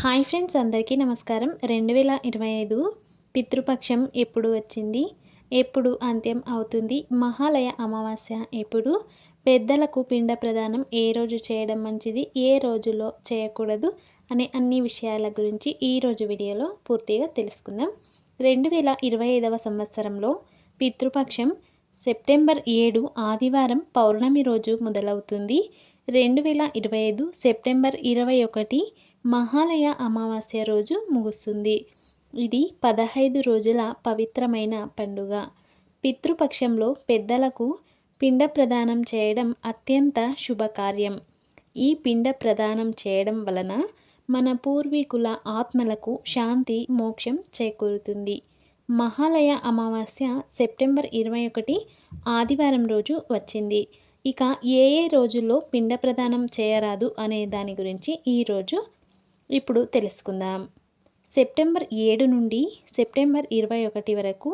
Hi friends అందరికీ నమస్కారం. రెండు వేల ఇరవై ఐదు పితృపక్షం ఎప్పుడు వచ్చింది? ఎప్పుడు అంత్యం అవుతుంది? మహాలయ అమావాస్య ఎప్పుడు? పెద్దలకు పిండ ప్రదానం ఏ రోజు చేయడం మంచిది? ఏ రోజులో చేయకూడదు? అనే అన్ని విషయాల గురించి ఈరోజు వీడియోలో పూర్తిగా తెలుసుకుందాం. రెండు వేల ఇరవై ఐదవ సంవత్సరంలో పితృపక్షం సెప్టెంబర్ ఏడు ఆదివారం పౌర్ణమి రోజు మొదలవుతుంది. రెండు వేల ఇరవై ఐదు సెప్టెంబర్ ఇరవై ఒకటి మహాలయ అమావాస్య రోజు ముగుస్తుంది. ఇది పదహైదు రోజుల పవిత్రమైన పండుగ. పితృపక్షంలో పెద్దలకు పిండ ప్రదానం చేయడం అత్యంత శుభకార్యం. ఈ పిండ ప్రదానం చేయడం వలన మన పూర్వీకుల ఆత్మలకు శాంతి మోక్షం చేకూరుతుంది. మహాలయ అమావాస్య సెప్టెంబర్ ఇరవై ఒకటి ఆదివారం రోజు వచ్చింది. ఇక ఏ ఏ రోజుల్లో పిండ ప్రదానం చేయరాదు అనే దాని గురించి ఈరోజు ఇప్పుడు తెలుసుకుందాం. సెప్టెంబర్ ఏడు నుండి సెప్టెంబర్ ఇరవై ఒకటి వరకు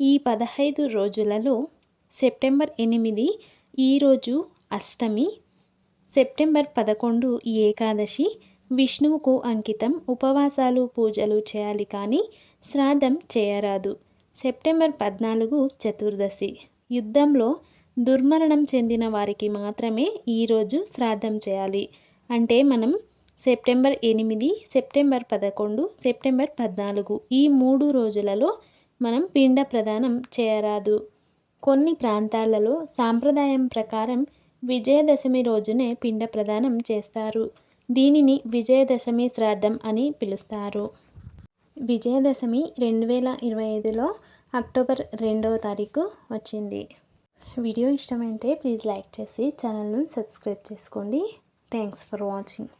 ఈ పదహైదు రోజులలో సెప్టెంబర్ ఎనిమిది ఈరోజు అష్టమి సెప్టెంబర్ పదకొండు ఏకాదశి విష్ణువుకు అంకితం ఉపవాసాలు పూజలు చేయాలి కానీ శ్రాద్ధం చేయరాదు. సెప్టెంబర్ పద్నాలుగు చతుర్దశి యుద్ధంలో దుర్మరణం చెందిన వారికి మాత్రమే ఈరోజు శ్రాద్ధం చేయాలి. అంటే మనం సెప్టెంబర్ ఎనిమిది సెప్టెంబర్ పదకొండు సెప్టెంబర్ పద్నాలుగు ఈ మూడు రోజులలో మనం పిండ ప్రదానం చేయరాదు. కొన్ని ప్రాంతాలలో సాంప్రదాయం ప్రకారం విజయదశమి రోజునే పిండ ప్రదానం చేస్తారు. దీనిని విజయదశమి శ్రాద్ధం అని పిలుస్తారు. విజయదశమి రెండు వేల ఇరవై ఐదులో అక్టోబర్ రెండవ తారీఖు వచ్చింది. వీడియో ఇష్టమైతే ప్లీజ్ లైక్ చేసి ఛానల్ను సబ్స్క్రైబ్ చేసుకోండి. Thanks for watching.